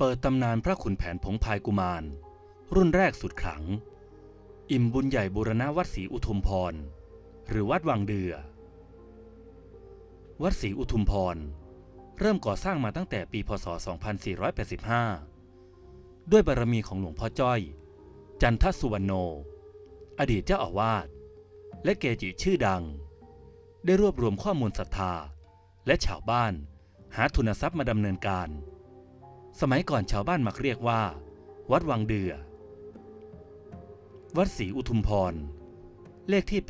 เปิดตำนานพระขุนแผนผงพายกุมาร รุ่นแรกสุดขลัง อิ่มบุญใหญ่บูรณะวัดศรีอุทุมพร หรือวัดวังเดือ วัดศรีอุทุมพร เริ่มก่อสร้างมาตั้งแต่ปีพศ 2485 ด้วยบารมีของหลวงพ่อจ้อย จันทสุวรรณโน อดีตเจ้าอาวาส และเกจิชื่อดัง ได้รวบรวมข้อมูลศรัทธา และชาวบ้าน หาทุนทรัพย์มาดำเนินการ สมัยก่อนชาวบ้านมักเรียกว่า วัดวังเดือ วัดศรีอุทุมพร เลขที่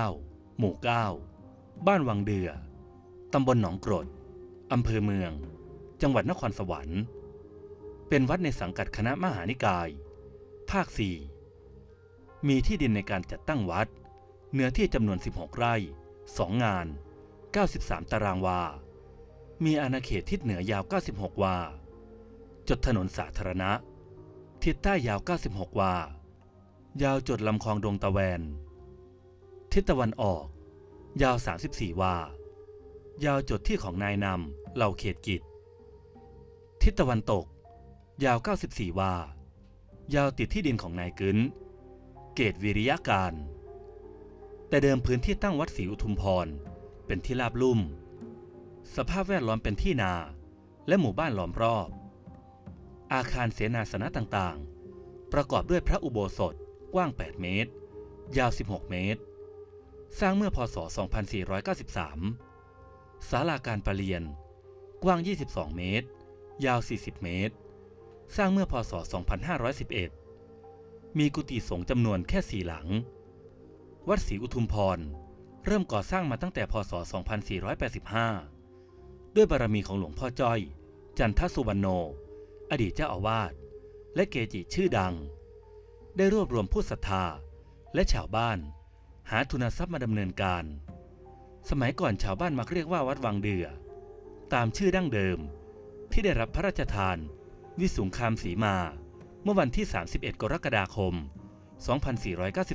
89 หมู่ 9 บ้านวังเดือ ตำบลหนองกรด อำเภอเมือง จังหวัดนครสวรรค์ เป็นวัดในสังกัดคณะมหานิกาย ภาค 4 มีที่ดินในการจัดตั้งวัด เนื้อที่จำนวน 16 ไร่ 2 งาน 93 ตารางวา มีอาณาเขตทิศเหนือยาว 96 วา จดถนนสาธารณะ ทิศใต้ยาว 96 วา ยาวจดลำคลองดงตะแวน ทิศตะวันออก ยาว 34 วา ยาวจดที่ของนายนำเหล่าเขตกิจ ทิศตะวันตก ยาว 94 วา ยาวติดที่ดินของนายกึ้นเกตวิริยาการ แต่เดิมพื้นที่ตั้งวัดศรีอุทุมพร เป็นที่ราบลุ่ม สภาพแวดล้อมเป็นที่นาและหมู่บ้านล้อมรอบ อาคารเสนาสนะต่างๆ ประกอบด้วยพระอุโบสถกว้าง 8 เมตร ยาว 16 เมตร สร้างเมื่อพศ 2493 ศาลาการประเรียน กว้าง 22 เมตร ยาว 40 เมตร สร้างเมื่อพศ 2511 มีกุฏิสงฆ์จำนวนแค่สี่หลัง วัดศรีอุทุมพร เริ่มก่อสร้างมาตั้งแต่พศ 2485 ด้วยบารมีของหลวงพ่อจ้อย จันทสุวรรณโน อดีตเจ้าอาวาสและเกจิชื่อดัง ได้รวบรวมผู้ศรัทธาและชาวบ้าน หาทุนทรัพย์มาดำเนินการ สมัยก่อนชาวบ้านมักเรียกว่าวัดวังเดือ ตามชื่อดั้งเดิม ที่ได้รับพระราชทาน วิสุงคามสีมา เมื่อวันที่ 31 กรกฎาคม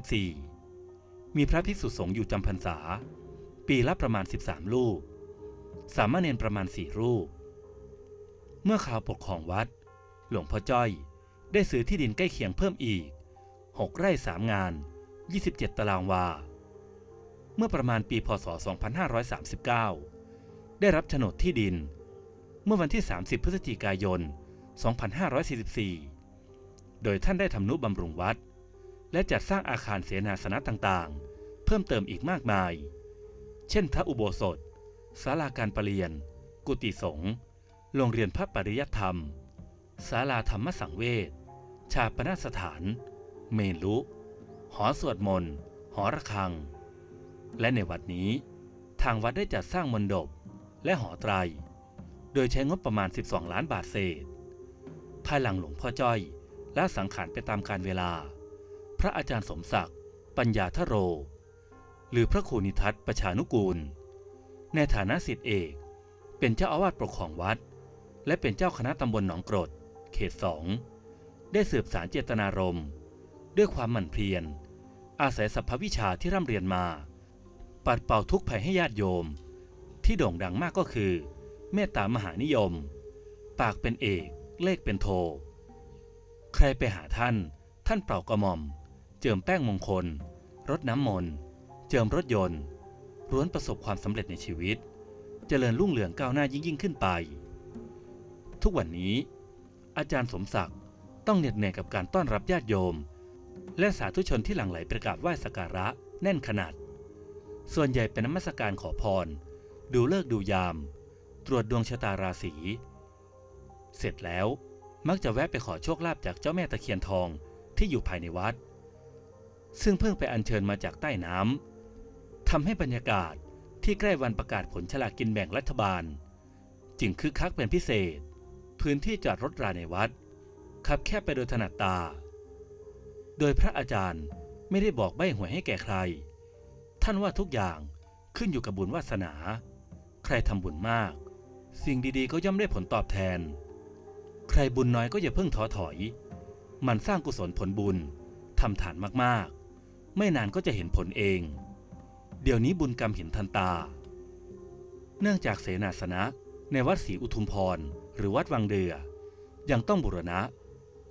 2494 มีพระภิกษุสงฆ์อยู่จำพรรษา ปีละประมาณ 13ลูกสามเณรประมาณ 4 รูป เมื่อข่าวปกครองวัด หลวงพ่อจ้อย ได้ซื้อที่ดินใกล้เคียงเพิ่มอีก 6 ไร่ 3 งาน 27 ตารางวา เมื่อประมาณปีพศ 2539 ได้รับโฉนดที่ดิน เมื่อวันที่ 30 พฤศจิกายน 2544 โดยท่านได้ทำนุบำรุงวัด และจัดสร้างอาคารเสนาสนะต่างๆ เพิ่มเติมอีกมากมาย เช่น พระอุโบสถศาลาการประเรียน กุฏิสงฆ์โรงเรียนพระปริยธรรม ศาลาธรรมสังเวช ชาปนสถาน เมลุ หอสวดมนต์ หอระฆัง และในวัดนี้ ทางวัดได้จัดสร้างมณฑปและหอไตร โดยใช้งบประมาณ 12 ล้านบาทเศษ ภายหลังหลวงพ่อจ้อยและสังขารไปตามกาลเวลา พระอาจารย์สมศักดิ์ ปัญญาทโร หรือพระครูนิทัศประชานุกูล ในฐานะสิทธิเอก เป็นเจ้าอาวาสปกครองวัด และเป็นเจ้าคณะตำบลหนองกรด เขตสองได้สืบสารเจตนารมณ์ด้วยความหมั่นเพียร อาศัยสัพพวิชาที่ร่ำเรียนมา ปัดเป่าทุกข์ภัยให้ญาติโยม ที่โด่งดังมากก็คือ เมตตามหานิยม ปากเป็นเอกเลขเป็นโท ใครไปหาท่าน ท่านเป่ากระหม่อม เจิมแป้งมงคล รดน้ำมนต์เจิมรถยนต์ล้วนประสบความสำเร็จในชีวิตเจริญรุ่งเรืองก้าวหน้ายิ่งยิ่งขึ้นไป ทุกวันนี้ อาจารย์สมศักดิ์ต้องเหน็ดเหนื่อยกับการต้อนรับญาติโยม และสาธุชนที่หลั่งไหลประกาบไหว้สักการะแน่นขนาด ส่วนใหญ่เป็นนมัสการขอพร ดูเลิกดูยาม ตรวจดวงชะตาราศีเสร็จแล้วมักจะแวะไปขอโชคลาภจากเจ้าแม่ตะเคียนทองที่อยู่ภายในวัด ซึ่งเพิ่งไปอัญเชิญมาจากใต้น้ำทำให้บรรยากาศที่ใกล้วันประกาศผลฉลากกินแบ่งรัฐบาล จึงคึกคักเป็นพิเศษ พื้นที่จอดรถราในวัด ขับแคบไปโดยถนัดตา โดยพระอาจารย์ไม่ได้บอกใบ้หวยให้แก่ใคร ท่านว่าทุกอย่างขึ้นอยู่กับบุญวาสนา ใครทำบุญมาก สิ่งดีๆก็ย่อมได้ผลตอบแทน ใครบุญน้อยก็อย่าเพิ่งท้อถอย มันสร้างกุศลผลบุญทำฐานมากๆ ไม่นานก็จะเห็นผลเอง เดี๋ยวนี้บุญกรรมเห็นทันตา เนื่องจากเสนาสนะในวัดศรีอุทุมพร หรือวัดวังเดือ ยังต้องบูรณะ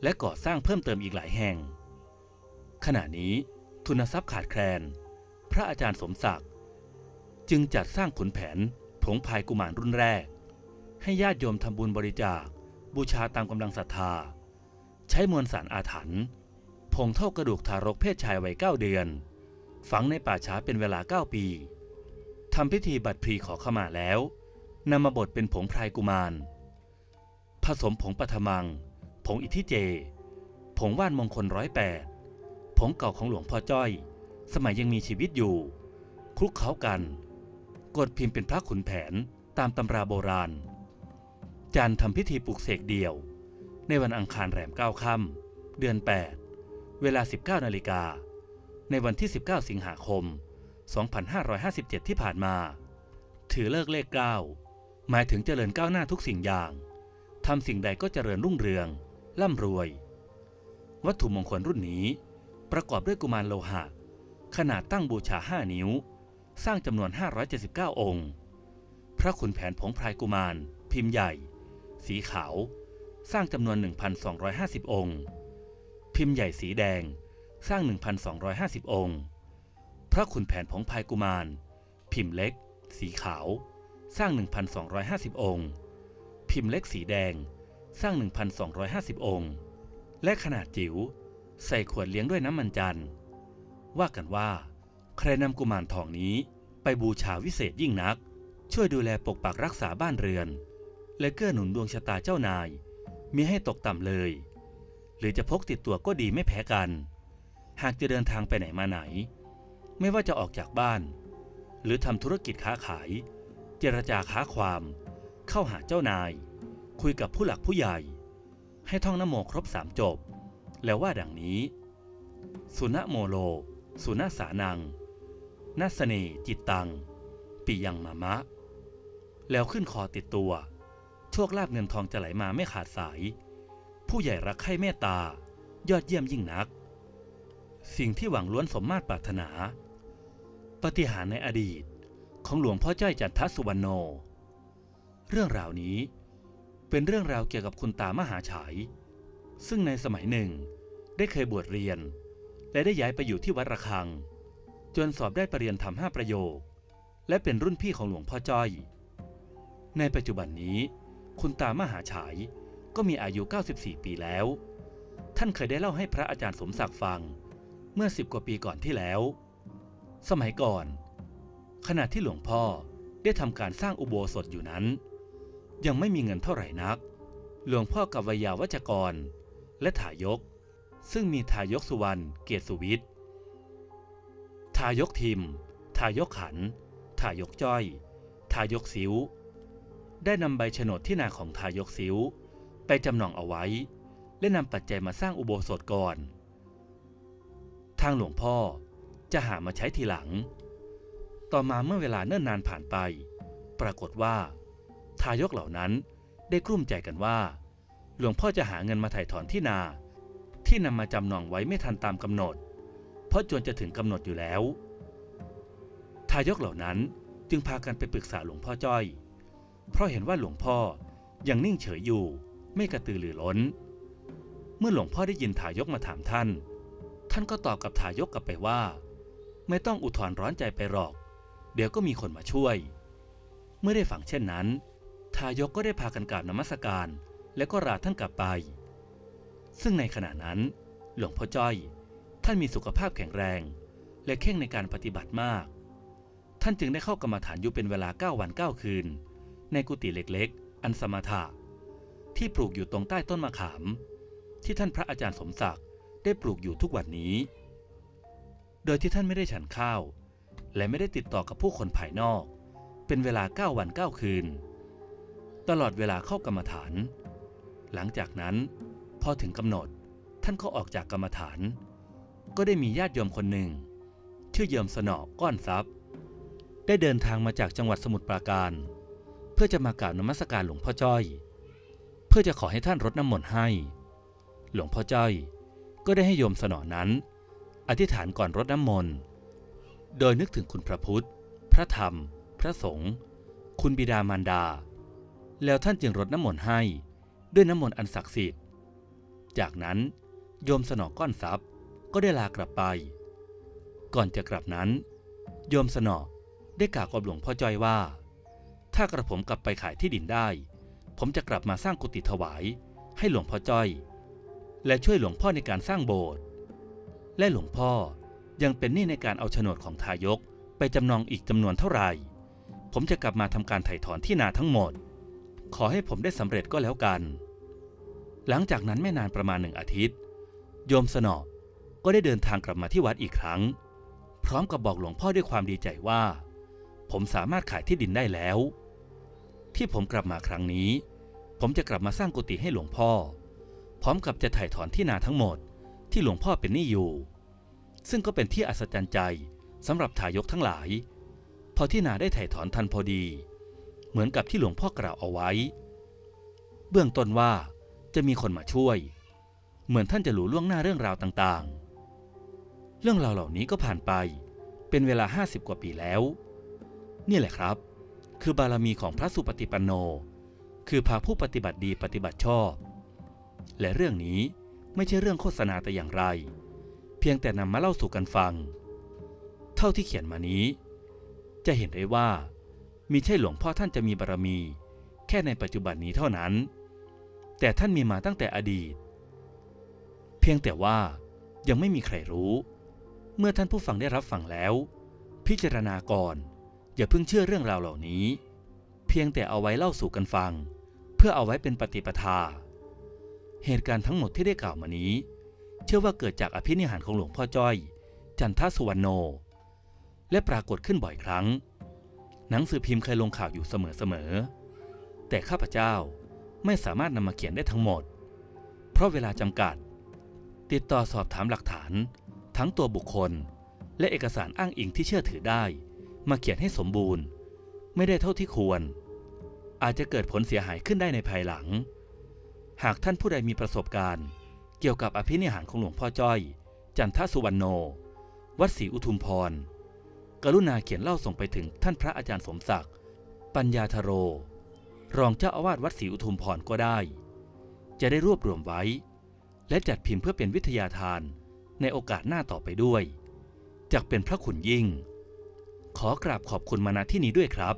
และก่อสร้างเพิ่มเติมอีกหลายแห่ง ขณะนี้ทุนทรัพย์ขาดแคลน พระอาจารย์สมศักดิ์ จึงจัดสร้างขุนแผนผงพายกุมารรุ่นแรก ให้ญาติโยมทำบุญบริจาค บูชาตามกำลังศรัทธา ใช้มวลสารอาถรรพ์ผงเท่ากระดูกทารกเพศชายวัยเก้าเดือน ฝังในป่าช้าเป็นเวลาเก้าปีทำพิธีบัตรพลีขอขมาแล้วนำมาบดเป็นผงพรายกุมาร ผสมผงปัทมัง ผงอิทิเจ ผงว่านมงคลร้อยแปดผงเก่าของหลวงพ่อจ้อย สมัยยังมีชีวิตอยู่ คลุกเคล้ากัน กดพิมพ์เป็นพระขุนแผนตามตำราโบราณจันทำพิธีปลุกเสกเดี่ยว ในวันอังคารแรมเก้าค่ำเดือน 8 เวลา 19นาฬิกา ในวันที่ 19 สิงหาคม 2557 ที่ผ่านมา ถือเลิกเลข 9 หมายถึงเจริญก้าวหน้าทุกสิ่งอย่าง ทำสิ่งใดก็เจริญรุ่งเรือง ร่ำรวย วัตถุมงคลรุ่นนี้ ประกอบด้วยกุมารโลหะ ขนาดตั้งบูชา5นิ้ว สร้างจำนวน 579 องค์ พระขุนแผนผงพรายกุมาร พิมพ์ใหญ่ สีขาว สร้างจำนวน 1,250 องค์ พิมพ์ใหญ่สีแดง สร้าง 1,250 องค์ พระขุนแผนผงพรายกุมาร พิมพ์เล็ก สีขาว สร้าง 1,250 องค์ พิมพ์เล็กสีแดง สร้าง 1,250 องค์ และขนาดจิ๋วใส่ขวดเลี้ยงด้วยน้ำมันจันทร์ ว่ากันว่า ใครนำกุมารทองนี้ไปบูชาวิเศษยิ่งนัก ช่วยดูแลปกปักรักษาบ้านเรือน และเกื้อหนุนดวงชะตาเจ้านายมิให้ตกต่ำเลย หรือจะพกติดตัวก็ดีไม่แพ้กัน หากจะเดินทางไปไหนมาไหน ไม่ว่าจะออกจากบ้าน หรือทำธุรกิจค้าขาย เจรจาค้าความ เข้าหาเจ้านาย คุยกับผู้หลักผู้ใหญ่ ให้ท่องนโมครบสามจบ แล้วว่าดังนี้ สุนโมโล สุนสานังนัสเนจิตตังปิยังมามะ แล้วขึ้นคอติดตัว โชคลาภเงินทองจะไหลมาไม่ขาดสาย ผู้ใหญ่รักใคร่เมตตา ยอดเยี่ยมยิ่งนัก สิ่งที่หวังล้วนสมมาตรปรารถนา ปฏิหารในอดีตของหลวงพ่อจ้อยจันทสุวรรณโน เรื่องราวนี้ เป็นเรื่องราวเกี่ยวกับคุณตามหาฉาย ซึ่งในสมัยหนึ่งได้เคยบวชเรียน และได้ย้ายไปอยู่ที่วัดระฆัง จนสอบได้ปรริญญาธรรมห้าประโยค และเป็นรุ่นพี่ของหลวงพ่อจ้อย ในปัจจุบันนี้ คุณตามหาฉายก็มีอายุ 94 ปีแล้ว ท่านเคยได้เล่าให้พระอาจารย์สมศักดิ์ฟัง เมื่อสิบกว่าปีก่อนที่แล้ว สมัยก่อน ขณะที่หลวงพ่อได้ทำการสร้างอุโบสถอยู่นั้น ยังไม่มีเงินเท่าไหร่นัก หลวงพ่อกับวิยาวัจกร และถายก ซึ่งมีทายกสุวรรณเกียรติสุวิทย์ทายกทิม ทายกขัน ทายกจ้อย ทายกสิว ได้นำใบโฉนดที่นาของทายกสิว ไปจำนองเอาไว้ และนำปัจจัยมาสร้างอุโบสถก่อน ทางหลวงพ่อจะหามาใช้ทีหลัง ต่อมาเมื่อเวลาเนิ่นนานผ่านไป ปรากฏว่า ทายกเหล่านั้นได้กลุ้มใจกันว่า หลวงพ่อจะหาเงินมาถ่ายถอนที่นา ที่นำมาจำนองไว้ไม่ทันตามกำหนด เพราะจวนจะถึงกำหนดอยู่แล้ว ทายกเหล่านั้นจึงพากันไปปรึกษาหลวงพ่อจ้อย เพราะเห็นว่าหลวงพ่อยังนิ่งเฉยอยู่ไม่กระตือรือร้น เมื่อหลวงพ่อได้ยินทายกมาถามท่าน ท่านก็ตอบกับทายกกลับไปว่า ไม่ต้องอุทธรร้อนใจไปหรอก เดี๋ยวก็มีคนมาช่วย เมื่อได้ฟังเช่นนั้น ทายกก็ได้พากันกราบนมัสการ และก็ลาท่านกลับไป ซึ่งในขณะนั้น หลวงพ่อจ้อย ท่านมีสุขภาพแข็งแรง และเข่งในการปฏิบัติมาก ท่านจึงได้เข้ากรรมฐานอยู่เป็นเวลา 9 วัน 9 คืน ในกุฏิเล็กๆ อันสมถะ ที่ปลูกอยู่ตรงใต้ต้นมะขาม ที่ท่านพระอาจารย์สมศักดิ์ได้ปลูกอยู่ทุกวันนี้ โดยที่ท่านไม่ได้ฉันข้าว และไม่ได้ติดต่อกับผู้คนภายนอก เป็นเวลา 9 วัน 9 คืน ตลอดเวลาเข้ากรรมฐาน หลังจากนั้น พอถึงกำหนดท่านก็ออกจากกรรมฐาน ก็ได้มีญาติโยมคนหนึ่ง ชื่อเยิมสนอก้อนทรัพย์ ได้เดินทางมาจากจังหวัดสมุทรปราการ เพื่อจะมากราบนมัสการหลวงพ่อจ้อย เพื่อจะขอให้ท่านรดน้ำมนต์ให้ หลวงพ่อจ้อย ก็ได้ให้โยมสนอนั้น อธิษฐานก่อนรดน้ำมนต์โดยนึกถึงคุณพระพุทธ พระธรรม พระสงฆ์คุณบิดามารดา แล้วท่านจึงรดน้ำมนต์ให้ ด้วยน้ำมนต์อันศักดิ์สิทธิ์ จากนั้นโยมสนอก้อนทรัพย์ก็ได้ลากลับไป ก่อนจะกลับนั้น โยมสนอได้กล่าวกับหลวงพ่อจ้อยว่า ถ้ากระผมกลับไปขายที่ดินได้ ผมจะกลับมาสร้างกุฏิถวาย ให้หลวงพ่อจ้อย และช่วยหลวงพ่อในการสร้างโบสถ์และหลวงพ่อยังเป็นหนี้ในการเอาโฉนดของทายกไปจำนองอีกจำนวนเท่าไหร่ ผมจะกลับมาทำการไถ่ถอนที่นาทั้งหมด ขอให้ผมได้สำเร็จก็แล้วกัน หลังจากนั้นไม่นานประมาณหนึ่งอาทิตย์ โยมสนอก็ได้เดินทางกลับมาที่วัดอีกครั้ง พร้อมกับบอกหลวงพ่อด้วยความดีใจว่า ผมสามารถขายที่ดินได้แล้ว ที่ผมกลับมาครั้งนี้ ผมจะกลับมาสร้างกุฏิให้หลวงพ่อ พร้อมกับจะถ่ายถอนที่นาทั้งหมดที่หลวงพ่อเป็นหนี้อยู่ ซึ่งก็เป็นที่อัศจรรย์ใจสำหรับทายกทั้งหลาย พอที่นาได้ถ่ายถอนทันพอดี เหมือนกับที่หลวงพ่อกล่าวเอาไว้ เบื้องต้นว่าจะมีคนมาช่วย เหมือนท่านจะรู้ล่วงหน้าเรื่องราวต่างๆ เรื่องราวเหล่านี้ก็ผ่านไปเป็นเวลา 50 กว่าปีแล้ว นี่แหละครับ คือบารมีของพระสุปฏิปันโน คือพาผู้ปฏิบัติดีปฏิบัติชอบ และเรื่องนี้ไม่ใช่เรื่องโฆษณาแต่อย่างไร เพียงแต่นำมาเล่าสู่กันฟัง เท่าที่เขียนมานี้ จะเห็นได้ว่า มีใช่หลวงพ่อท่านจะมีบารมี แค่ในปัจจุบันนี้เท่านั้น แต่ท่านมีมาตั้งแต่อดีต เพียงแต่ว่ายังไม่มีใครรู้ เมื่อท่านผู้ฟังได้รับฟังแล้ว พิจารณาก่อน อย่าเพิ่งเชื่อเรื่องราวเหล่านี้ เพียงแต่เอาไว้เล่าสู่กันฟัง เพื่อเอาไว้เป็นปฏิปทา เหตุการณ์ทั้งหมดที่ได้กล่าวมานี้ เชื่อว่าเกิดจากอภินิหารของหลวงพ่อจ้อย จันทสุวรรณโน และปรากฏขึ้นบ่อยครั้ง หนังสือพิมพ์เคยลงข่าวอยู่เสมอๆ แต่ข้าพเจ้าไม่สามารถนำมาเขียนได้ทั้งหมด เพราะเวลาจำกัด ติดต่อสอบถามหลักฐาน ทั้งตัวบุคคล และเอกสารอ้างอิงที่เชื่อถือได้ มาเขียนให้สมบูรณ์ ไม่ได้เท่าที่ควร อาจจะเกิดผลเสียหายขึ้นได้ในภายหลัง หากท่านผู้ใดมีประสบการณ์ เกี่ยวกับอภินิหารของหลวงพ่อจ้อย จันทสุวรรณโน วัดศรีอุทุมพร กรุณาเขียนเล่าส่งไปถึงท่านพระอาจารย์สมศักดิ์ ปัญญาธโร รองเจ้าอาวาสวัดศรีอุทุมพรก็ได้ จะได้รวบรวมไว้ และจัดพิมพ์เพื่อเป็นวิทยาทานในโอกาสหน้าต่อไปด้วย จากเป็นพระคุณยิ่ง ขอกราบขอบคุณมาณที่นี้ด้วยครับ